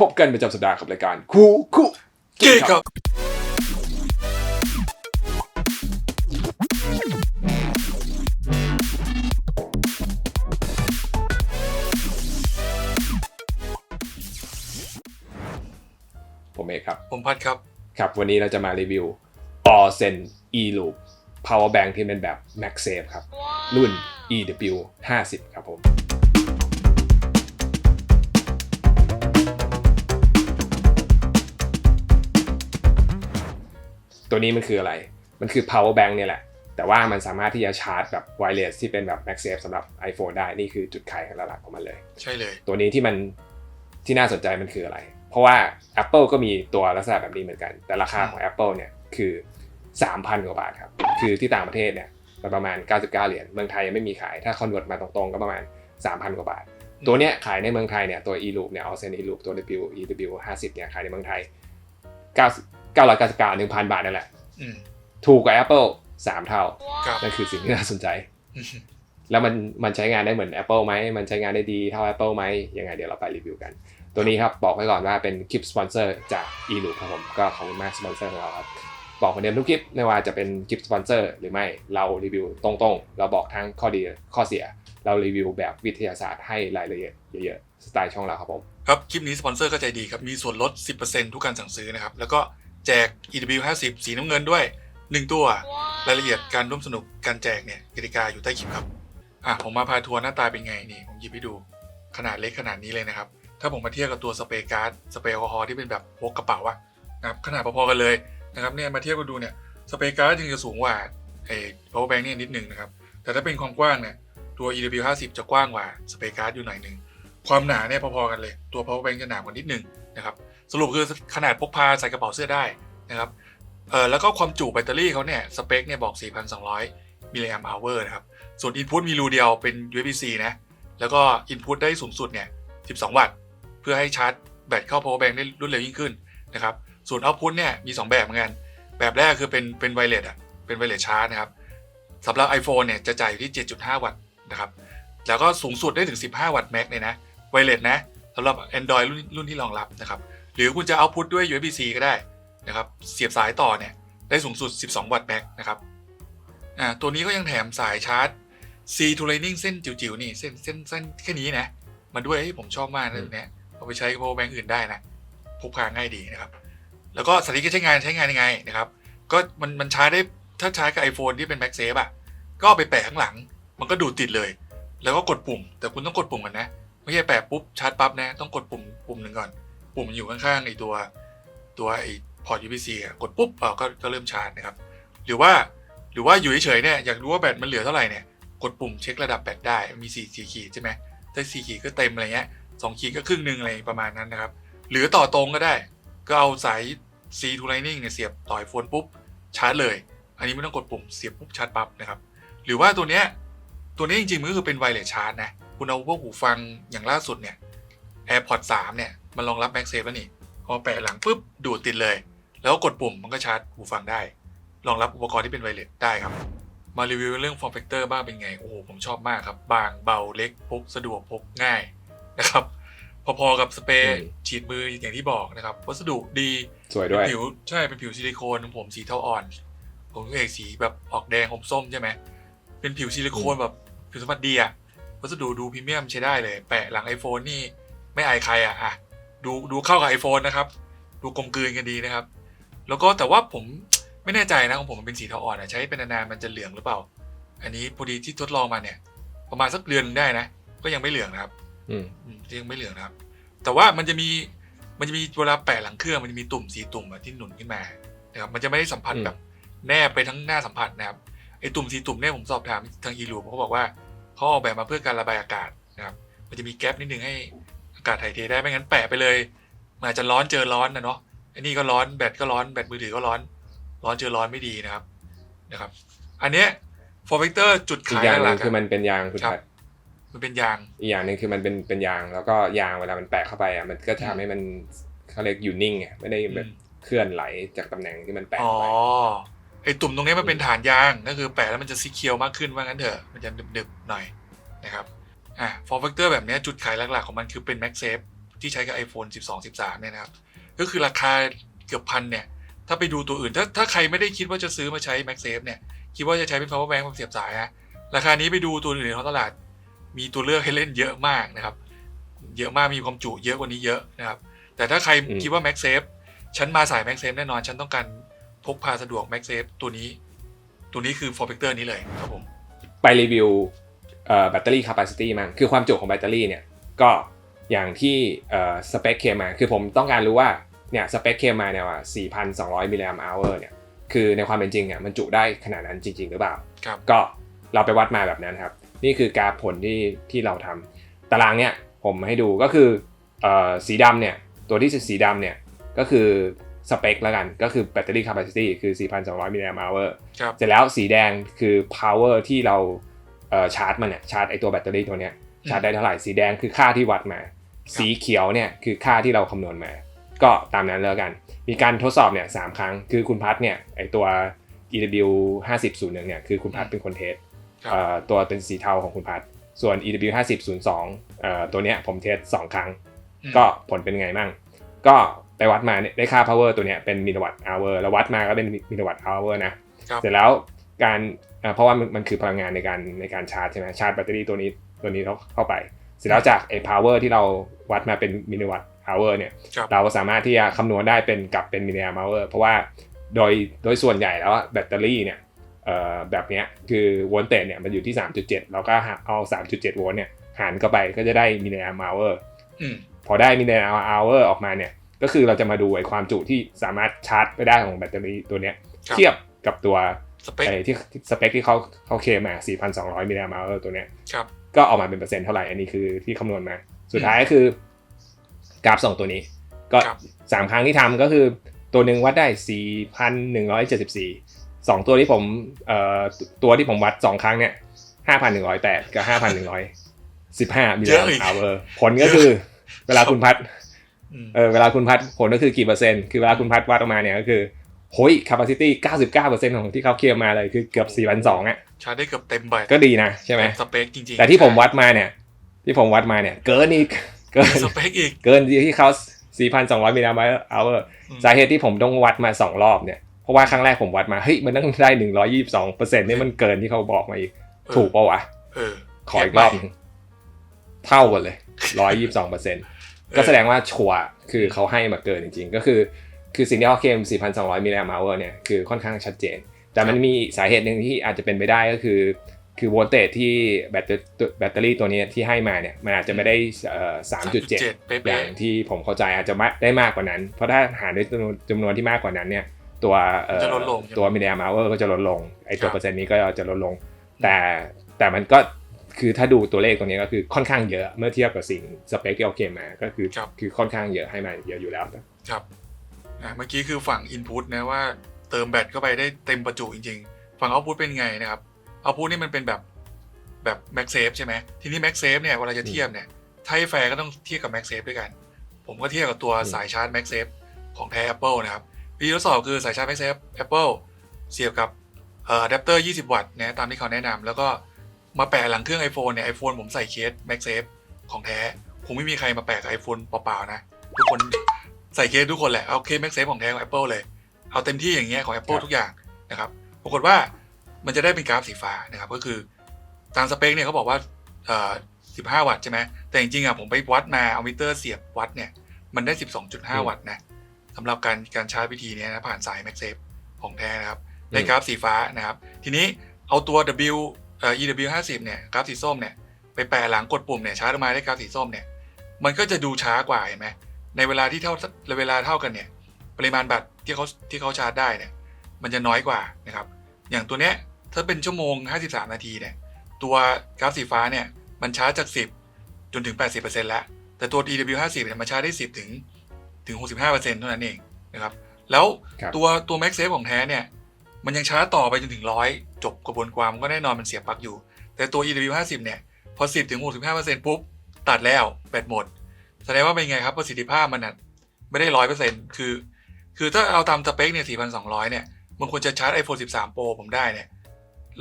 พบกันประจำสัปดาห์กับรายการคู่คู่เก๋ครับผมเอกครับ ผมพัดครับ ครับ วันนี้เราจะมารีวิว o r s e n e loop power bank ที่เป็นแบบ MagSafe ครับ รุ่น EW 50 ครับผม ตัวนี้มันคืออะไร มันคือ power bank เนี่ยแหละ แต่ว่ามันสามารถที่จะชาร์จแบบ wireless ที่เป็นแบบ MagSafe สำหรับ iPhone ได้ นี่คือจุดขายหลักๆของมันเลย ใช่เลย ตัวนี้ที่มันที่น่าสนใจมันคืออะไร เพราะว่า Apple ก็มีตัวลักษณะแบบนี้เหมือนกัน แต่ราคาของ Apple เนี่ยคือ 3,000 กว่าบาทครับ คือที่ต่างประเทศเนี่ยมันประมาณ 99 เหรียญ เมืองไทยยังไม่มีขาย ถ้าคอนเวิร์ตมาตรงๆ ก็ประมาณ 3,000 กว่าบาท ตัวเนี้ยขายในเมืองไทยเนี่ยตัว e-loop เนี่ย Austin e-loop ตัว W EW 50เนี่ยขายในเมืองไทย 9 999 1,000บาทนั่นแหละอืมถูกกว่า Apple 3 เท่าครับนั่นคือสิ่งที่น่าสนใจอืมแล้วมันมันใช้งานได้เหมือน Apple ไหม มันใช้งานได้ดีเท่า Apple ไหม ยังไงเดี๋ยวเราไปรีวิวกัน ตัวนี้ครับบอกไว้ก่อนว่าเป็นคลิปสปอนเซอร์จาก eLoop ครับผม ก็ขอบคุณมากสปอนเซอร์ของเราครับ บอกเหมือนเดิมทุกคลิปไม่ว่าจะเป็นคลิปสปอนเซอร์หรือไม่ เรารีวิวตรงๆ เราบอกทั้งข้อดีข้อเสีย เรารีวิวแบบวิทยาศาสตร์ให้รายละเอียดเยอะๆ สไตล์ช่องเราครับผม ครับ คลิปนี้สปอนเซอร์ก็ใจดีครับ มีส่วนลด 10%ทุกการสั่งซื้อนะครับ แล้วก็ แจก EW 50สีน้ำเงินด้วย 1 ตัว รายละเอียดการร่วมสนุกการแจกเนี่ยกติกาอยู่ใต้คลิปครับ อะผมมาพาทัวร์หน้าตาเป็นไงนี่ผมหยิบให้ดูขนาดเล็กขนาดนี้เลยนะครับ ถ้าผมมาเทียบกับตัวสเปรย์การ์ดสเปรย์แอลกอฮอล์ที่เป็นแบบพกกระเป๋าอะนะครับขนาดพอๆกันเลยนะครับเนี่ยมาเทียบกันดูเนี่ยสเปรย์การ์ดยังจะสูงกว่าไอ้ power bank เนี่ยนิดนึงนะครับแต่ถ้าเป็นความกว้างเนี่ยตัว EW 50จะกว้างกว่าสเปรย์การ์ดอยู่หน่อยหนึงความหนาเนี่ยพอๆกันเลยตัว power bank จะหนากว่านิดนึงนะครับ สรุปคือขนาดพกพาใส่กระเป๋าเสื้อได้นะครับเออแล้วก็ความจุแบตเตอรี่เขาเนี่ยสเปคเนี่ยบอก 4,200 มิลลิแอมป์อเวอร์นะครับ ส่วน Input มีรูเดียวเป็น USB-C นะแล้วก็ Input ได้สูงสุดเนี่ย 12 วัตต์ เพื่อให้ชาร์จแบตเข้า power bank ได้รวดเร็วยิ่งขึ้นนะครับส่วน Output เนี่ยมี 2 แบบเหมือนกัน แบบแรกคือเป็นเป็นไวเลสอะเป็นไวเลสชาร์จนะครับสำหรับ iPhone เนี่ยจะจ่ายอยู่ที่ 7.5 วัตต์นะครับแล้วก็สูงสุดได้ถึง 15 วัตต์แม็กเลยนะไวเลสนะสำหรับ Android รุ่นรุ่นที่รองรับนะครับ รือคุณจะเอาพุทด้วย USB-C ก็ได้นะครับ เสียบสายต่อเนี่ยได้สูงสุด 12 วัตต์แม็กนะครับอ่าตัวนี้ก็ยังแถมสายชาร์จ C to Lightning เส้นจิ๋วๆนี่เส้นเส้นเส้นแค่นี้นะมาด้วยเฮ้ยผมชอบมากนะตัวเนี้ยเอาไปใช้กับ power bank อื่นได้นะพกพาง่ายดีนะครับ แล้วก็สาธิตการใช้งานใช้งานยังไงนะครับ ก็มันมันชาร์จได้ถ้าใช้กับ iPhone ที่เป็น MagSafe อะก็เอาไปแปะข้างหลัง มันก็ดูดติดเลย แล้วก็กดปุ่ม แต่คุณต้องกดปุ่มกันนะ ไม่ใช่แปะปุ๊บชาร์จปั๊บนะ ต้องกดปุ่มปุ่มหนึ่งก่อน ปุ่มมันอยู่ข้างๆไอตัวตัวไอพอร์ต USB-C อะกดปุ๊บเออก็ก็เริ่มชาร์จนะครับ หรือว่าหรือว่าอยู่เฉยๆเนี่ยอยากรู้ว่าแบตมันเหลือเท่าไหร่เนี่ยกดปุ่มเช็คระดับแบตได้มีสี่สี่ขีดใช่ไหมถ้าสี่ขีดก็เต็มอะไรเงี้ยสองขีดก็ครึ่งหนึ่งอะไรประมาณนั้นนะครับ หรือต่อตรงก็ได้ ก็เอาสาย C to Lightning เนี่ยเสียบต่อยโฟนปุ๊บชาร์จเลย อันนี้ไม่ต้องกดปุ่มเสียบปุ๊บชาร์จปั๊บนะครับ หรือว่าตัวเนี้ยตัวนี้จริงๆมันก็คือเป็นไวเลสชาร์จนะ คุณเอาพวกหูฟังอย่างล่าสุดเนี่ย AirPods 3 เนี่ย มันรองรับ MagSafe แล้วนี่พอแปะหลังปุ๊บดูดติดเลย แล้วก็กดปุ่มมันก็ชาร์จหูฟังได้รองรับอุปกรณ์ที่เป็นไวเลสได้ครับ มารีวิวเรื่อง form factor บ้างเป็นไง โอ้โหผมชอบมากครับ บางเบาเล็กพกสะดวกพกง่ายนะครับ พอๆกับสเปรย์อืมฉีดมืออย่างที่บอกนะครับ วัสดุดีสวยด้วยเป็นผิวใช่เป็นผิวซิลิโคนของผมสีเทาอ่อนผมเอกสีแบบออกแดงอมส้มใช่ไหมเป็นผิวซิลิโคนแบบผิวสัมผัสดีอะวัสดุดูพรีเมียมใช้ได้เลย แปะหลัง iPhone นี่ไม่อายใครอะอะ ดูดูเข้ากับ iPhone นะครับ ดูกลมกลืนกันดีนะครับ แล้วก็แต่ว่าผมไม่แน่ใจนะของผมมันเป็นสีเทาอ่อนอะใช้เป็นนานๆมันจะเหลืองหรือเปล่า อันนี้พอดีที่ทดลองมาเนี่ย ประมาณสักเดือนหนึงได้นะ ก็ยังไม่เหลืองนะครับอืมอืมยังไม่เหลืองนะครับ แต่ว่ามันจะมีมันจะมีเวลาแปะหลังเครื่องมันจะมีตุ่มสีตุ่มอะที่หนุนขึ้นมานะครับมันจะไม่ได้สัมผัสอืมแบบแนบไปทั้งหน้าสัมผัสนะครับไอ้ตุ่มสีตุ่มเนี่ยผมสอบถามทางอีลูเขาบอกว่าเขาออกแบบมาเพื่อการระบายอากาศนะครับ มันจะมีแก๊ปนิดนึงให้ อากาศถ่ายเทได้ไม่งั้นแปะไปเลยมันอาจจะร้อนเจอร้อนนะเนาะไอ้นี่ก็ร้อนแบตก็ร้อนแบตมือถือก็ร้อน ร้อนเจอร้อนไม่ดีนะครับนะครับ อันเนี้ย for vector จุดอีกขายอย่างหหนึ่ลังกๆคืออะมันเป็นยางคุณครับพัดมันเป็นยาง อีกอย่างหนึ่งคือมันเป็นเป็นยาง แล้วก็ยางเวลามันแปะเข้าไปอะมันก็จะทำให้มันเขาเรียกอยู่นิ่งไงไม่ได้แบบเคลื่อนไหลจากตำแหน่งที่มันแปะอ๋อเข้าไปไอตุ่มตรงนี้มันเป็นฐานยางก็คือแปะแล้วมันจะสีเขียวมากขึ้นว่างั้นเถอะมันจะดึบๆหน่อยนะครับ อะ form factor แบบเนี้ยจุดขายหลักๆของมันคือเป็น MagSafe ที่ใช้กับ iPhone 12 13 เนี่ยนะครับ ก็คือราคาเกือบพันเนี่ย ถ้าไปดูตัวอื่น ถ้าถ้าใครไม่ได้คิดว่าจะซื้อมาใช้ MagSafe เนี่ย คิดว่าจะใช้เป็น power bank มาเสียบสายนะราคานี้ไปดูตัวอื่นในท้องตลาด มีตัวเลือกให้เล่นเยอะมากนะครับ เยอะมากมีความจุเยอะกว่านี้เยอะนะครับ แต่ถ้าใครอืมคิดว่า MagSafe ฉันมาสาย MagSafe แน่นอนฉันต้องการพกพาสะดวก MagSafe ตัวนี้ ตัวนี้คือ form factor นี้เลยครับผมไปรีวิวเอ่อ แบตเตอรี่ capacity มั่งคือความจุของแบตเตอรี่เนี่ยก็อย่างที่เอ่อสเปคเคมาคือผมต้องการรู้ว่าเนี่ยสเปคเคมาเนี่ยว่า4,200มิลลิแอมป์อเนี่ยคือในความเป็นจริงอะมันจุได้ขนาดนั้นจริง ๆ หรือเปล่าครับก็เราไปวัดมาแบบนั้นครับ นี่คือกราฟผลที่ที่เราทำตารางเนี่ยผมให้ดูก็คือเอ่อสีดำเนี่ยตัวที่สีดำเนี่ยก็คือสเปคแล้วกันก็คือแบตเตอรี่ capacity คือ 4,200มิลลิแอมป์ครับเสร็จแล้วสีแดงคือ power ที่เราเอ่อ ชาร์จมันเนี่ยชาร์จไอตัวแบตเตอรี่ตัวเนี้ยชาร์จได้เท่าไหร่สีแดงคือค่าที่วัดมา สีเขียวเนี่ยคือค่าที่เราคำนวณมา ก็ตามนั้นแล้วกัน มีการทดสอบเนี่ยสามครั้งคือคุณพัฒน์เนี่ยไอตัว EW 5001เนี่ยคือคุณพัฒน์เป็นคนเทสครับเอ่อตัวเป็นสีเทาของคุณพัฒน์ส่วน EW 5002เอ่อตัวเนี้ยผมเทสสองครั้งอืมก็ผลเป็นไงบ้างก็ไปวัดมาเนี่ยได้ค่า power ตัวเนี้ยเป็นมิลลิวัตต์ hour แล้ววัดมาก็เป็นมิลลิวัตต์ hour นะครับเสร็จแล้ว การอ่าเพราะว่ามันมันคือพลังงานในการในการชาร์จใช่ไหมชาร์จแบตเตอรี่ตัวนี้ตัวนี้เข้าเข้าไป เสร็จแล้วจากไอ้ power ที่เราวัดมาเป็นมิลลิวัตต์ hour เนี่ยครับเราสามารถที่จะคำนวณได้เป็นกลับเป็นมิลลิแอมป์ hour เพราะว่าโดยโดยส่วนใหญ่แล้วอะแบตเตอรี่เนี่ยเอ่อแบบเนี้ยคือโวลต์เตจเนี่ยมันอยู่ที่ 3.7 เราก็หาเอา 3.7 โวลต์เนี่ยหารเข้าไปก็จะได้มิลลิแอมป์ hour อืมพอได้มิลลิแอมป์ hour ออกมาเนี่ยก็คือเราจะมาดูไอ้ความจุที่สามารถชาร์จไปได้ของแบตเตอรี่ตัวเนี้ยครับเทียบกับตัว สเปคไอ้ที่ที่สเปคที่เขาเขาเคลมมา 4,200 มิลลิแอมป์ hour ตัวเนี้ยครับก็ก็ออกมาเป็นเปอร์เซ็นต์เท่าไหร่ อันนี้คือที่คำนวณมา สุดท้ายก็คือกราฟสองตัวนี้ ก็ครับสามครั้งที่ทำก็คือตัวหนึ่งวัดได้ 4,174สองตัวที่ผมเอ่อตัวที่ผมวัดสองครั้งเนี่ย5,108กับ5,115มิลลิแอมป์ hour ผลก็คือเวลาคุณพัดอืมเออเวลาคุณพัดผลก็คือกี่เปอร์เซ็นต์ คือเวลาคุณพัดวัดออกมาเนี่ยก็คือ โฮ้ย capacity 99%ของที่เขาเคลมมาเลยคือเกือบ 4,200อะชาร์จได้เกือบเต็มใบก็ดีนะใช่ไหมสเปคจริงๆ แต่ที่ผมวัดมาเนี่ย ที่ผมวัดมาเนี่ย เกินอีก เกินสเปคอีก เกินที่เขา 4,200มิลลิแอมป์ hour อืมสาเหตุที่ผมต้องวัดมา2รอบเนี่ย เพราะว่าครั้งแรกผมวัดมา เฮ้ย มันต้องได้ 122เปอร์เซ็นต์นี่มันเกินที่เขาบอกมาอีก ถูกปะวะเออขออีกรอบหนึ่งเท่ากันเลย 122เปอร์เซ็นต์ก็แสดงว่าชัวร์คือเขาให้มาเกินจริง ๆ ก็คือ คือสิ่งที่เขาเคลม4,200 มิลลิแอมป์ hour เนี่ยคือค่อนข้างชัดเจน แต่มันมีสาเหตุหนึ่งที่อาจจะเป็นไปได้ก็คือ คือโวลเตจที่แบตเตอรี่แบตเตอรี่ตัวนี้ที่ให้มาเนี่ยมันอาจจะไม่ได้เอ่อ3.7เป๊อย่าะงที่ผมเข้าใจอาจจะได้มากกว่านั้น เพราะถ้าหารด้วยจำนวนจำนวนที่มากกว่านั้นเนี่ยตัวเอ่อจะลดลงตัวมิลลิแอมป์ hour ก็จะลดลงไอตัวครับเปอร์เซ็นต์นี้ก็จะลดลง แต่แต่มันก็คือถ้าดูตัวเลขตรงนี้ก็คือค่อนข้างเยอะเมื่อเทียบกับสิ่งสเปคที่เขาเคลมมาก็คือครับคือค่อนข้างเยอะให้มาเยอะอยู่แล้วครับ อะเมื่อกี้คือฝั่ง Input นะว่าเติมแบตเข้าไปได้เต็มประจุจริง ๆ ฝั่ง Output เป็นไงนะครับ Output นี่มันเป็นแบบแบบ MagSafe ใช่ไหมทีนี้ MagSafe เนี่ยเวลาจะเทียบเนี่ยถ้าให้แฟร์ก็ต้องเทียบกับ MagSafe ด้วยกัน ผมก็เทียบกับตัวอืมสายชาร์จ MagSafe ของแท้ Apple นะครับวิธีทดสอบคือสายชาร์จ MagSafe Apple เสียบกับเอ่ออะแดปเตอร์ 20 วัตต์นะตามที่เขาแนะนำแล้วก็มาแปะหลังเครื่อง iPhone เนี่ย iPhone ผมใส่เคส MagSafe ของแท้ คงไม่มีใครมาแปะกับ iPhone เปล่าๆนะ ทุกคน ใส่เคสทุกคนแหละ เอาเคส MagSafe ของแท้ของ Apple เลย เอาเต็มที่อย่างเงี้ยของ Apple ครับทุกอย่างนะครับ ปรากฏว่ามันจะได้เป็นกราฟสีฟ้านะครับ ก็คือตามสเปคเนี่ยเขาบอกว่าเอ่อ15 วัตต์ใช่ไหม แต่จริงๆอะผมไปวัดมาเอามิเตอร์เสียบวัดเนี่ย มันได้ 12.5 วัตต์นะสำหรับการการชาร์จวิธีเนี้ยนะผ่านสาย MagSafe ของแท้นะครับได้กราฟสีฟ้านะครับ ทีนี้เอาตัว W เอ่อ EW 50เนี่ยกราฟสีส้มเนี่ยไปแปะหลังกดปุ่มเนี่ยชาร์จออกมาได้กราฟสีส้มเนี่ยมันก็จะดูช้ากว่าเห็นไหม ในเวลาที่เท่าเวลาเท่ากันเนี่ยปริมาณแบตที่เขาที่เขาชาร์จได้เนี่ยมันจะน้อยกว่านะครับ อย่างตัวเนี้ยถ้าเป็นชั่วโมง 53 นาทีเนี่ยตัวกราฟสีฟ้าเนี่ยมันชาร์จจาก 10 จนถึง 80%แล้ว แต่ตัว EW 50 เนี่ยมันชาร์จได้ 10 ถึงถึง 65%เท่านั้นเองนะครับแล้วครับตัวตัว MagSafe ของแท้เนี่ยมันยังชาร์จต่อไปจนถึง 100 จบกระบวนความก็แน่นอนมันเสียบปลั๊กอยู่ แต่ตัว EW 50 เนี่ยพอ 10 ถึง 65%ปุ๊บตัดแล้วแบตหมด แสดงว่าเป็นไงครับประสิทธิภาพมันน่ะไม่ได้ร้อยเปอร์เซ็นต์คือ คือถ้าเอาตามสเปคเนี่ย4,200เนี่ยมันควรจะชาร์จ iPhone 13 Pro ผมได้เนี่ย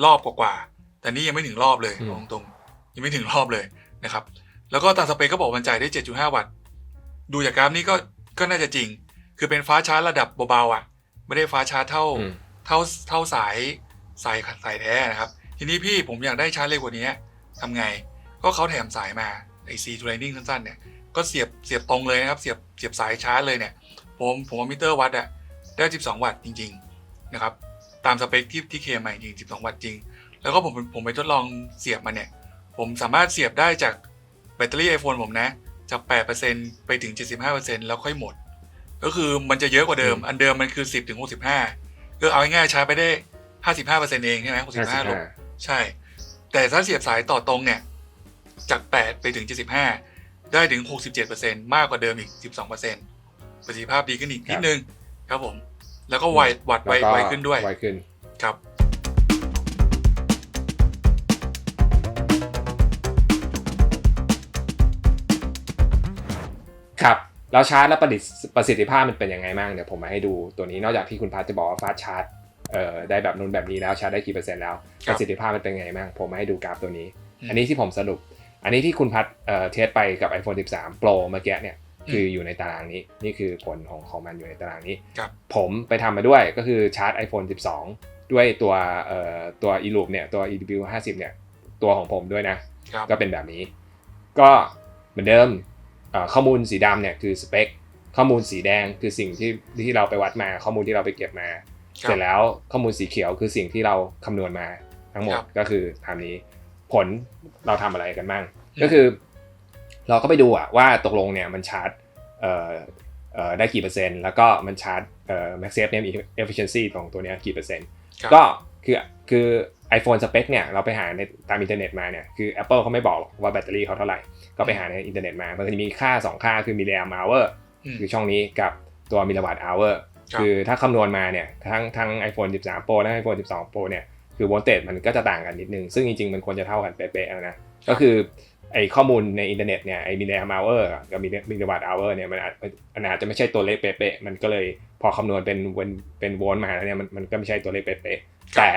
รอบกว่าๆแต่นี่ยังไม่ถึงรอบเลยอืมตรงๆยังไม่ถึงรอบเลยนะครับ แล้วก็ตามสเปคก็บอกมันจ่ายได้7.5วัตต์ดูจากกราฟนี้ก็ก็น่าจะจริง คือเป็นฟ้าชาร์จระดับเบาๆอะ ไม่ได้ฟ้าชาร์จเท่าอืมเท่าเท่าสายสายสายแท้นะครับ ทีนี้พี่ผมอยากได้ชาร์จเร็วกว่านี้ทำไง ก็เขาแถมสายมาไอซีทูไลนิ่งสั้นๆเนี่ย ก็เสียบเสียบตรงเลยนะครับ เสียบเสียบสายชาร์จเลยเนี่ย ผมผมเอามิเตอร์วัดอะได้ 12 วัตต์จริง ๆ นะครับ ตามสเปคที่ที่เคลมมาจริง 12 วัตต์จริง แล้วก็ผมผมไปทดลองเสียบมาเนี่ย ผมสามารถเสียบได้จากแบตเตอรี่ iPhone ผมนะ จาก 8%ไปถึง 75%แล้วค่อยหมด ก็คือมันจะเยอะกว่าเดิมอืมอันเดิมมันคือ 10ถึง65ก็เอาง่ายๆใช้ไปได้ 55%เองใช่ไหม65ลบใช่ แต่ถ้าเสียบสายต่อตรงเนี่ย จาก 8 ไปถึง 75 ได้ถึง 67%มากกว่าเดิมอีก 12%ประสิทธิภาพดีขึ้นอีกนิดนึงครับผม แล้วก็ไววัดไวแล้วก็ไวขึ้นด้วยไวขึ้นครับ ครับแล้วชาร์จและประดิษฐ์ประสิทธิภาพมันเป็นยังไงบ้างเดี๋ยวผมมาให้ดูตัวนี้นอกจากที่คุณพัทจะบอกว่าฟาสต์ชาร์จเอ่อได้แบบนู้นแบบนี้แล้วชาร์จได้กี่เปอร์เซ็นต์แล้วคปรับระสิทธิภาพมันเป็นยังไงบ้างผมมาให้ดูกราฟตัวนี้อืมอันนี้ที่ผมสรุป อันนี้ที่คุณพัทเอ่อเทสไปกับ iPhone 13 Pro เมื่อกี้เนี่ยคืออยู่ในตารางนี้นี่คือผลของของมันอยู่ในตารางนี้ครับผมไปทำมาด้วยก็คือชาร์จ iPhone 12 ด้วยตัวเอ่อตัว eLoop เนี่ยตัว EW 50เนี่ยตัวของผมด้วยนะครับก็เป็นแบบนี้ ก็เหมือนเดิมเอ่อข้อมูลสีดำเนี่ยคือสเปคข้อมูลสีแดงคือสิ่งที่ที่เราไปวัดมาข้อมูลที่เราไปเก็บมาครับเสร็จแล้วข้อมูลสีเขียวคือสิ่งที่เราคำนวณมาทั้งหมดครับก็คือตามนี้ ผลเราทำอะไรกันบ้างอืมก็คือ เราก็ไปดูอะว่าตกลงเนี่ยมันชาร์จเอ่อเอ่อได้กี่เปอร์เซ็นต์ แล้วก็มันชาร์จเอ่อ max safe เนี่ยมี efficiency ของตัวเนี้ยกี่เปอร์เซ็นต์ครับก็คือคือ iPhone สเปคเนี่ยเราไปหาในตามอินเทอร์เน็ตมาเนี่ยคือ Apple เขาไม่บอกหรอกว่าแบตเตอรี่เขาเท่าไหร่ ก็ไปหาในอินเทอร์เน็ตมา มันจะมีค่า 2 ค่าคือมิลลิแอม hour อืมคือช่องนี้กับตัวมิลลิวัตต์ hour ครับคือถ้าคำนวณมาเนี่ยทั้งทั้ง iPhone 13 Pro และ iPhone 12 Pro เนี่ย คือโวลเตจมันก็จะต่างกันนิดนึง ซึ่งจริงๆ มันควรจะเท่ากันเป๊ะๆนะ ก็คือไอข้อมูลในอินเทอร์เน็ตเนี่ยไอมิลลิแอม hour กับมิลลิวัตต์ hour เนี่ยมันอาจมันอาจจะไม่ใช่ตัวเลขเป๊ะๆมันก็เลยพอคำนวณเป็นเป็นเป็นโวลต์มาแล้วเนี่ยมันมันก็ไม่ใช่ตัวเลขเป๊ะๆครับแต่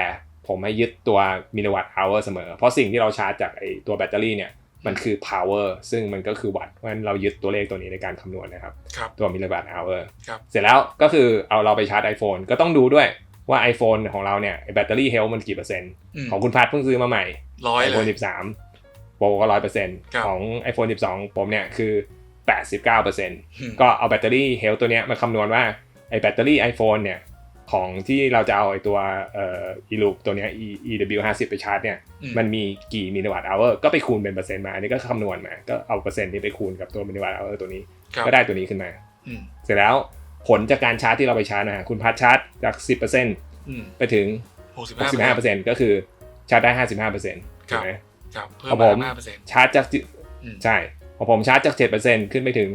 ผมให้ยึดตัวมิลลิวัตต์ hour เสมอ เพราะสิ่งที่เราชาร์จจากไอตัวแบตเตอรี่เนี่ยมันคือ power ซึ่งมันก็คือวัตต์เพราะฉะนั้นเรายึดตัวเลขตัวนี้ในการคำนวณนะครับครับตัวมิลลิวัตต์ hour ครับเสร็จแล้วก็คือเอาเราไปชาร์จ iPhone ก็ต้องดูด้วย ว่า iPhone ของเราเนี่ยแบตเตอรี่เฮลมันกี่เปอร์เซ็นต์อืมของคุณพัดเพิ่งซื้อมาใหม่ร้อยเล iPhone ย13 Pro ก็ร้อยเปอร์เซ็นต์ครับของ iPhone 12 ผมเนี่ยคือ 89เปอร์เซ็นต์อืมก็เอาแบตเตอรี่เฮลตัวเนี้ยมาคำนวณว่าไอแบตเตอรี่ iPhone เนี่ยของที่เราจะเอาไอตัวเอ่อ e-loop ตัวเนี้ย E- EW 50ไปชาร์จเนี่ยอืมมันมีกี่มิลลิวัตต์ hour ก็ไปคูณเป็นเปอร์เซ็นต์มา อันนี้ก็คำนวณมา ก็เอาเปอร์เซ็นต์นี้ไปคูณกับตัวมิลลิวัตต์ hour ตัวนี้ครับก็ได้ตัวนี้ขึ้นมาอืมเสร็จแล้ว ผลจากการชาร์จที่เราไปชาร์จนะฮะคุณพัดชาร์จจาก 10%อืมไปถึงหกสิบห้า65%ก็คือชาร์จได้ 55%ถูกไหมครับเพิ่ครัมบผมมาห้าเปอร์เซ็นต์ชาร์จจากจิอืมใช่ของผมชาร์จจาก 7%ขึ้นไปถึง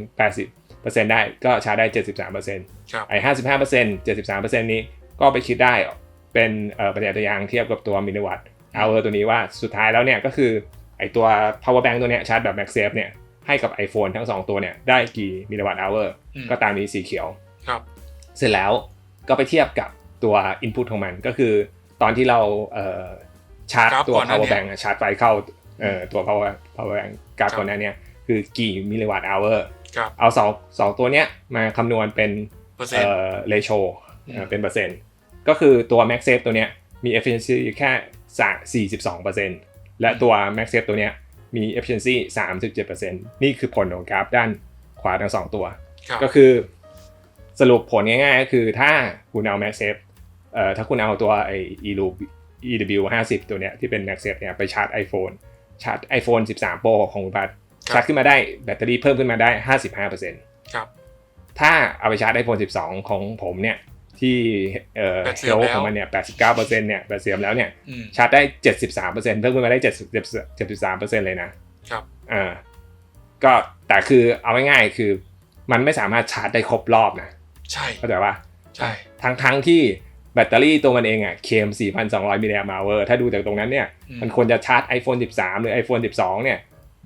80%ได้ก็ชาร์จได้ 73%ครับไอ้55% 73%นี้ก็ไปคิดได้เป็นเอ่อประหยัดยางเทียบกับตัวมิลลิวัตต์ hour ตัวนี้ว่าสุดท้ายแล้วเนี่ยก็คือไอ้ตัว power bank ตัวเนี้ยชาร์จแบบ MagSafe เนี่ยให้กับ iPhone ทั้ง 2 ตัวเนี่ยได้กี่มิลลิวัตต์ hour อืมก็ตามนี้สีเขียว ครับ เสร็จแล้วก็ไปเทียบกับตัว input ของมันก็คือ ตอนที่เราเอ่อชาร์จครับตัวก่อนหน้า power เนี่ย bank อะชาร์จไฟเข้าเอ่อตัว power power bank กราฟครับตัวนั้นเนี่ยคือกี่มิลลิวัตต์ hour ครับเอาสองสองตัวเนี้ยมาคำนวณเป็นเปอร์เซ็นเอ่ต์อ ratio อืมเอ่อเป็นเปอร์เซ็นต์ ก็คือตัว max safe ตัวเนี้ยมี efficiency แค่42%และตัว max safe ตัวเนี้ยมี efficiency 37%นี่คือผลของกราฟด้านขวาทั้งสองตัวครับก็คือ สรุปผลง่ายๆก็คือถ้าคุณเอา Max Safe เอ่อถ้าคุณเอาตัวไอ้ eLoop EW 50 ตัวเนี้ยที่เป็น Max Safe เนี่ยไปชาร์จ iPhone ชาร์จ iPhone 13 Pro ของคุณพัดครับชาร์จขึ้นมาได้แบตเตอรี่เพิ่มขึ้นมาได้ 55%ครับถ้าเอาไปชาร์จ iPhone 12 ของผมเนี่ยที่เอ่อแบตเสื่เฮอมลแล้วของมันเนี่ย89%เนี่ยแบตเสื่อมแล้วเนี่ยอืมชาร์จได้ 73%เพิ่มขึ้นมาได้70 73%เลยนะครับอ่าก็แต่คือเอาง่ายๆคือมันไม่สามารถชาร์จได้ครบรอบนะ ใช่เข้าใจป่ะใช่ทั้งทั้งที่แบตเตอรี่ตัวมันเองอะเคม4,200มิลลิแอมป์เวอร์ถ้าดูจากตรงนั้นเนี่ยอืมมันควรจะชาร์จ iPhone 13 หรือ iPhone 12 เนี่ย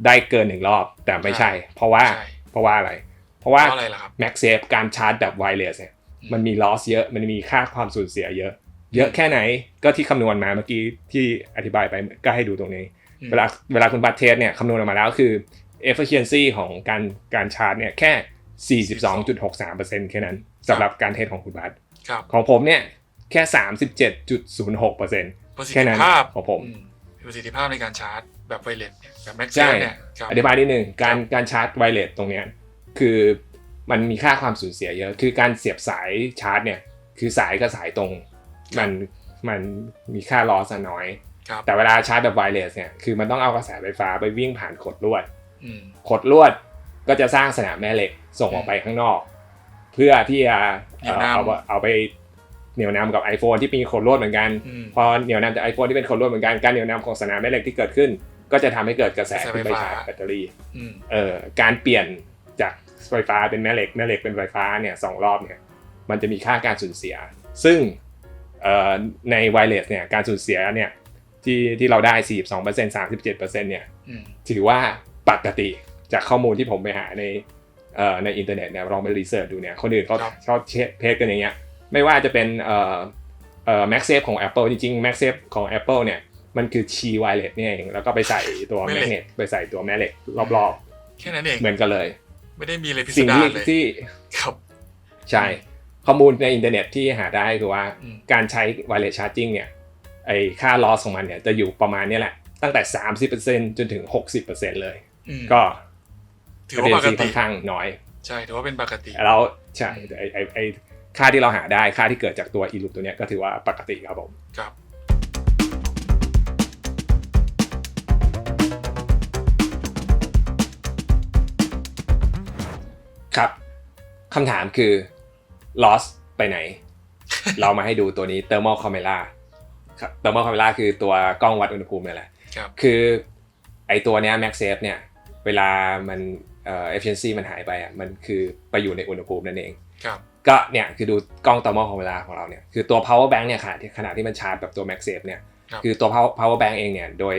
ได้เกินหนึ่งรอบแต่ไม่ใช่ เพราะว่าใช่เพราะว่าอะไร เพราะว่าเพราะอะไรล่ะครับ Max Safe การชาร์จแบบไวเลสเนี่ยอืมมันมี loss เยอะมันมีค่าความสูญเสียเยอะ เยอะแค่ไหนก็ที่คำนวณมาเมื่อกี้ที่อธิบายไปก็ให้ดูตรงนี้อืมเวลาเวลาคุณบัตเทสเนี่ยคำนวณออกมาแล้วคือ efficiency ของการการชาร์จเนี่ยแค่ 42.63%แค่นั้นสำหรับการเทสของคุณบัสครับของผมเนี่ยแค่ 37.06%ประสิทแค่ธินั้นภาพของผมอืประสิทธิภาพในการชาร์จแบบไวเลสเนี่ยแบบแม็กซ์ใช่เนี่ยครับอธิบายนิดนึงการครับการชาร์จไวเลสตรงเนี้ยคือมันมีค่าความสูญเสียเยอะ คือการเสียบสายชาร์จเนี่ยคือสายกับสายตรง มันมันมีค่าลอสน้อยครับแต่เวลาชาร์จแบบไวเลสเนี่ยคือมันต้องเอากระแสไฟฟ้าไปวิ่งผ่านขดลวดอืมขดลวด ก็จะสร้างสนามแม่เหล็กส่งออกไปข้างนอก เพื่อที่จะเหนี่ยวเอ่อน้ำเอาเอาไปเหนี่ยวนำกับ iPhone ที่มีขดลวดเหมือนกันอืมพอเหนี่ยวนำจาก iPhone ที่เป็นขดลวดเหมือนกันการเหนี่ยวนำของสนามแม่เหล็กที่เกิดขึ้น ก็จะทำให้เกิดกระแสกระแสขึ้นไปไฟฟ้าชาร์จแบตเตอรี่อืมเอ่อการเปลี่ยนจากไฟฟ้าเป็นแม่เหล็กแม่เหล็กเป็นไฟฟ้าเนี่ยสองรอบเนี่ยมันจะมีค่าการสูญเสีย ซึ่งเอ่อในไวเลสเนี่ยการสูญเสียเนี่ยที่ที่เราได้ 42% 37%เนี่ยอืมถือว่าปกติ จากข้อมูลที่ผมไปหาในเอ่อในอินเทอร์เน็ตเนี่ยลองไปรีเสิร์ชดูเนี่ยคนอื่นเขาครับ ชอบเชเพจกันอย่างเงี้ยไม่ว่าจะเป็นเอ่อเอ่อ MagSafe ของ Apple จริงๆ MagSafe ของ Apple เนี่ยมันคือ Qi Wireless เนี่ยเองแล้วก็ไปใส่ตัวแมกเนตไปใส่ตัวแม่เหล็กรอบแค่นั้นเองๆ เหมือนกันเลย ไม่ได้มีอะไรพิสสิ่งดารที่เลยที่ ครับ ใช่ ข้อมูลในอินเทอร์เน็ตที่หาได้คือว่าอืม การใช้ wireless charging เนี่ยไอค่า loss ของมันเนี่ยจะอยู่ประมาณเนี้ยแหละ ตั้งแต่ 30%จนถึง 60%เลย อืมก็ ถือว่าปกค่ติอนข้างน้อย ใช่ถือว่าเป็นปกติแล้วใช่แต่ไอไอไอค่าที่เราหาได้ค่าที่เกิดจากตัวอีลูปตัวเนี้ยก็ถือว่าปกติครับผมครับครับคำถามคือ loss ไปไหน เรามาให้ดูตัวนี้ thermal camera ครับ thermal camera คือตัวกล้องวัดอุณหภูมินี่แหละครับคือไอตัวเนี้ย MagSafe เนี่ย เวลามัน เอ่อ efficiency มันหายไปอะมันคือไปอยู่ในอุณหภูมินั่นเองครับก็เนี่ยคือดูกล้อง thermal camera ของเราเนี่ยคือตัว power bank เนี่ยขณะที่ขณะที่มันชาร์จแบบตัว MagSafe เนี่ยครับคือตัว power power bank เองเนี่ยโดย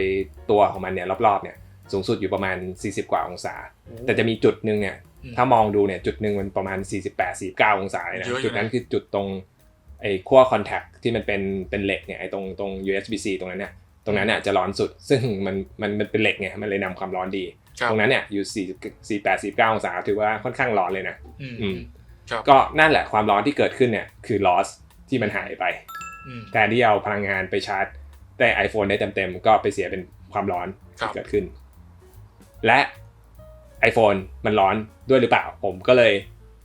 ตัวของมันเนี่ยรอบๆเนี่ยสูงสุดอยู่ประมาณ 40 กว่าองศา แต่จะมีจุดหนึ่งเนี่ยอืมถ้ามองดูเนี่ยจุดหนึ่งมันประมาณ 48 49 องศาเลยนะเยอะอยู่นะจุดนั้นคือจุดตรงไอ้ขั้วคอนแทคที่มันเป็นเป็นเหล็กเนี่ยไอ้ตรงตรง USB-C ตรงนั้นเนี่ยตรงนั้นเนี่ยจะร้อนสุดซึ่งมันมันมันเป็นเหล็กไงมันเลยนำความร้อนดีครับ ตรงนั้นเนี่ยอยู่4 48 49องศาถือว่าค่อนข้างร้อนเลยนะอืมอืมครับก็นั่นแหละความร้อนที่เกิดขึ้นเนี่ยคือ loss ที่มันหายไปอืมแทนที่เอาพลังงานไปชาร์จได้ iPhone ได้เต็มๆก็ไปเสียเป็นความร้อนครัที่บเกิดขึ้น และ iPhone มันร้อนด้วยหรือเปล่า ผมก็เลย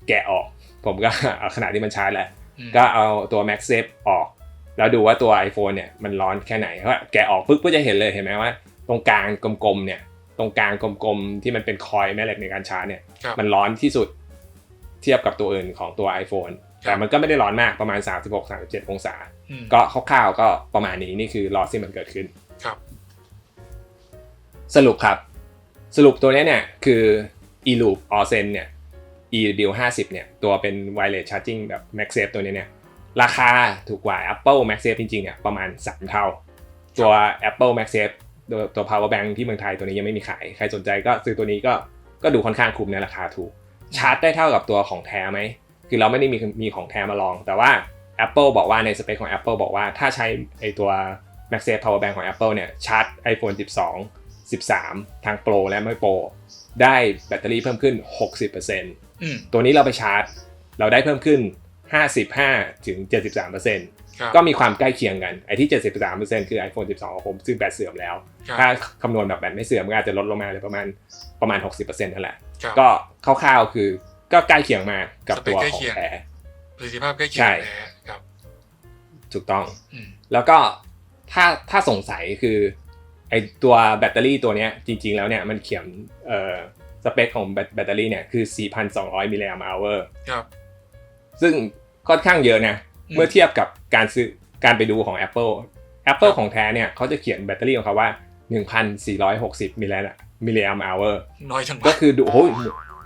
แกะออก ผมก็เอาขนาดที่มันชาร์จแหละอืมก็เอาตัว MagSafe ออก แล้วดูว่าตัว iPhone เนี่ยมันร้อนแค่ไหนเพราะแกะออกปุ๊บก็จะเห็นเลยเห็นไหมว่า ตรงกลางกลมๆเนี่ย ตรงกลางกลมๆ ที่มันเป็นคอยล์แม่เหล็กในการชาร์จเนี่ยครับมันร้อนที่สุดเทียบกับตัวอื่นของตัว iPhone แต่มันก็ไม่ได้ร้อนมากประมาณ 36-37 องศาอืมก็คร่าวๆก็ประมาณนี้นี่คือลอสที่มันเกิดขึ้นครับ สรุปครับ สรุปตัวเนี้ยเนี่ยคือ eLoop o r s e n เนี่ย eW 50เนี่ยตัวเป็น wireless charging แบบ MagSafe ตัวเนี้ยเนี่ยราคาถูกกว่า Apple MagSafe จริงๆเนี่ยประมาณ 3 เท่า ตัว Apple MagSafe ตัวตัว power bank ที่เมืองไทยตัวนี้ยังไม่มีขาย ใครสนใจก็ซื้อตัวนี้ก็ก็ดูค่อนข้างคุ้มในราคาถูก ชาร์จได้เท่ากับตัวของแท้ไหม คือเราไม่ได้มีมีของแท้มาลอง แต่ว่า Apple บอกว่าในสเปคของ Apple บอกว่าถ้าใช้ไอตัว MagSafe Power Bank ของ Apple เนี่ยชาร์จ iPhone 12 13 ทั้ง Pro และไม่ Pro ได้แบตเตอรี่เพิ่มขึ้น 60%อืมตัวนี้เราไปชาร์จ เราได้เพิ่มขึ้น 55ถึง73%ครับ ก็มีความใกล้เคียงกัน ไอ้ที่ 73%คือ iPhone 12ของผมซึ่งแบตเสื่อมแล้วครับถ้าคำนวณแบบแบตไม่เสื่อมก็อาจจะลดลงมาเลยประมาณประมาณ 60%นั่นแหละครับก็คร่าวๆคือก็ใกล้เคียงมากกับสเปคตัวใกล้ของเคียงแท้ประสิทธิภาพใกล้เคียใช่งแท้ครับ ถูกต้องอืมแล้วก็ถ้าถ้าสงสัยคือไอตัวแบตเตอรี่ตัวเนี้ยจริง ๆ แล้วเนี่ยมันเขียนเอ่อสเปคของแบตแบตเตอรี่เนี่ยคือ 4,200 มิลลิแอมป์ครับ ซึ่งค่อนข้างเยอะนะอืม เมื่อเทียบกับการซื้อการไปดูของ Apple Apple ครับของแท้เนี่ยเขาจะเขียนแบตเตอรี่ของเขาว่า 1,460 มิลลิแอมป์มิลลิแอมป์น้อยจังวะก็คือดูโอ้ย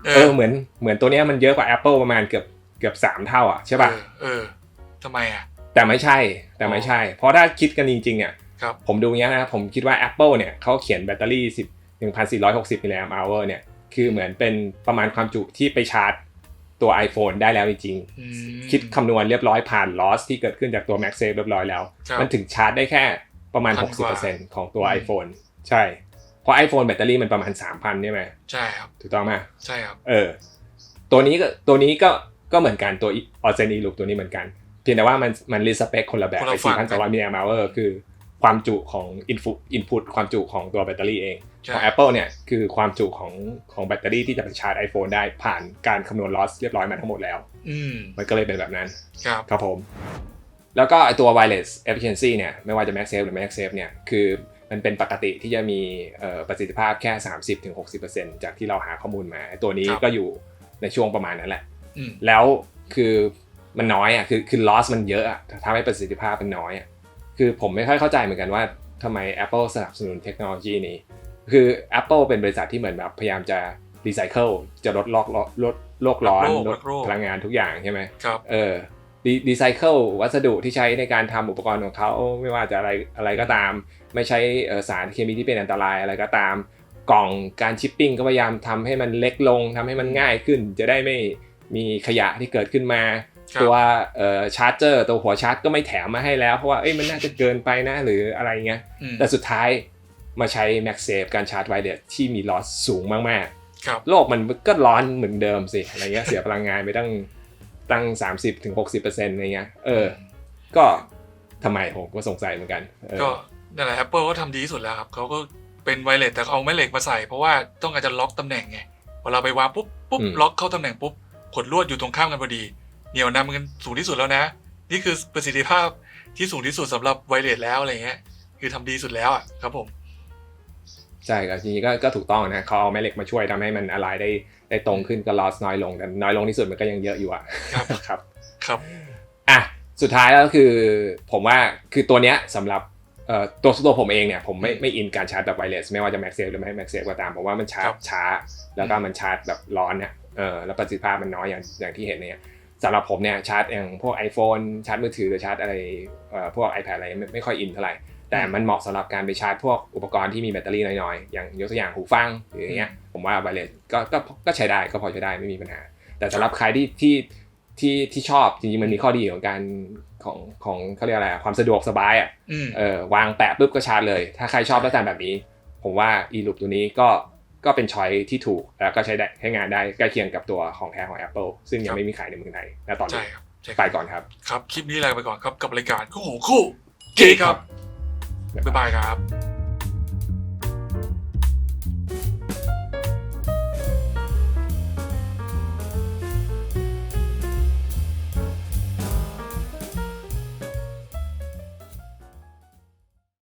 เอเอออเหมือนเหมือนตัวเนี้ยมันเยอะกว่า Apple ประมาณเกือบเกือบสามเท่าอะใช่ป่ะเออเออทำไมอะแต่ไม่ใช่แต่ไม่ใช่ เพราะถ้าคิดกันจริงๆอะครับผมดูเงี้ยนะผมคิดว่า Apple เนี่ยเขาเขียนแบตเตอรี่10 1,460มิลลิแอมป์เนี่ยคือเหมือนเป็นประมาณความจุที่ไปชาร์จ ตัว iPhone ได้แล้วจริงอืมๆคิดคำนวณเรียบร้อยผ่าน loss ที่เกิดขึ้นจากตัว MagSafe เรียบร้อยแล้วครับมันถึงชาร์จได้แค่ประมาณพันกว่า60%ของตัวอืม iPhone ใช่ เพราะ iPhone แบตเตอรี่มันประมาณ 3,000 ใช่ไหมใช่ครับ ถูกต้องไหมใช่ครับ เออ ตัวนี้ก็ตัวนี้ก็ก็เหมือนกันตัวออเซนีลูกตัวนี้เหมือนกัน เพียงแต่ว่ามันมันรีสเปคคนละแบบคนไอ้ละฝั่ง4,200มิลลิแอมป์เอร์คือ ความจุของอินฟุอินพุตความจุของตัวแบตเตอรี่เองใช่ของ Apple เนี่ยคือความจุของของแบตเตอรี่ที่จะไปชาร์จ iPhone ได้ผ่านการคำนวณลอสเรียบร้อยมาทั้งหมดแล้วอืมมันก็เลยเป็นแบบนั้นครับครับผม แล้วก็ไอตัว wireless efficiency เนี่ยไม่ว่าจะ MagSafe หรือ MagSafe เนี่ยคือมันเป็นปกติที่จะมีเอ่อประสิทธิภาพแค่ 30-60%จากที่เราหาข้อมูลมาไอ้ตัวนี้ครับก็อยู่ในช่วงประมาณนั้นแหละอืมแล้วคือมันน้อยอะคือคือ loss มันเยอะอะทำให้ประสิทธิภาพมันน้อยอะ คือผมไม่ค่อยเข้าใจเหมือนกันว่าทำไม Apple สนับสนุนเทคโนโลยีนี้ คือ Apple เป็นบริษัทที่เหมือนแบบพยายามจะรีไซเคิลจะลดโลกลดโลกร้อนลดโลกลลดดโลกพลังงานทุกอย่างใช่ไหมครับเออดีดีไซเคิลวัสดุที่ใช้ในการทำอุปกรณ์ของเขาไม่ว่าจะอะไรอะไรก็ตาม ไม่ใช้เอ่อสารเคมีที่เป็นอันตรายอะไรก็ตาม กล่องการชิปปิ้งก็พยายามทำให้มันเล็กลงทำให้มันง่ายขึ้น จะได้ไม่มีขยะที่เกิดขึ้นมาครับ ตัวเอ่อชาร์จเจอร์ตัวหัวชาร์จก็ไม่แถมมาให้แล้ว เพราะว่าเอ้ยมันน่าจะเกินไปนะหรืออะไรเงี้ยอืมแต่สุดท้ายมาใช้ MagSafe การชาร์จไวเดสที่มีลอสสูงมากๆครับโลกมันก็ร้อนเหมือนเดิมสิอะไรเงี้ยเสียพลังงานไปตั้งตั้ง 30ถึง60เปอร์เซ็นต์อะไรเงี้ยเออ ก็ทำไมผมก็สงสัยเหมือนกันเออก็นั่นแหละ Apple ก็ทำดีที่สุดแล้วครับเขาก็เป็นไวเลสแต่เขาเอาแม่เหล็กมาใส่เพราะว่าต้องการจะล็อกตำแหน่งไงเวลาไปวางปุ๊บปุ๊บล็อกเข้าตำแหน่งปุ๊บขดลวดอยู่ตรงข้ามกันพอดี เหนียวนำกันสูงที่สุดแล้วนะ นี่คือประสิทธิภาพที่สูงที่สุดสำหรับไวเลสแล้วอะไรเงี้ย คือทำดีสุดแล้วอะครับผมใช่ก็จริงๆก็ก็ถูกต้องนะเขาเอาแม่เหล็กมาช่วยทำให้มันอะไรได้ได้ตรงขึ้นก็ลอสน้อยลงแต่น้อยลงที่สุดมันก็ยังเยอะอยู่อะครับครับครับอะสุดท้ายแล้วก็คือ ผมว่าคือตัวเนี้ยสำหรับเอ่อตัวตัวผมเองเนี่ยผมไม่ไม่อินการชาร์จแบบไวเลสไม่ว่าจะ MagSafe หรือไม่ MagSafe ก็ตามผมว่ามันชาร์ครัจบช้า แล้วก็มันชาร์จแบบร้อนเนี่ยเออแล้วประสิทธิภาพมันน้อยอย่างอย่างที่เห็นเนี่ย สำหรับผมเนี่ยชาร์จอย่างพวก iPhone ชาร์จมือถือหรือชาร์จอะไรเอ่อพวก iPad อะไรไม่ไม่ค่อยอินเท่าไหร่ แต่มันเหมาะสำหรับการไปชาร์จพวกอุปกรณ์ที่มีแบตเตอรี่น้อยๆ อย่างยกตัวอย่างหูฟังหรืออย่างเงี้ยผมว่าไวเลสก็ก็ก็ใช้ได้ก็พอใช้ได้ไม่มีปัญหา แต่สำหรับใครที่ที่ที่ที่ชอบจริงๆมันมีข้อดีของการของของเขาเรียกอะไรอะความสะดวกสบายอะอืมเออวางแปะปุ๊บก็ชาร์จเลย ถ้าใครชอบลักษณะแบบนี้ ผมว่า e loop ตัวนี้ก็ ก็เป็นช้อยที่ถูกแล้วก็ใช้ได้ใช้งานได้ใกล้เคียงกับตัวของแท้ของ Apple ซึ่งยังไม่มีขายในเมืองไทยณตอนใช่นี้ครับใช่คไปรับก่อนครับ ครับ คลิปนี้ลาไปก่อนครับกับรายการคู่หูคู่เก๋ครับบ๊ายบายครับ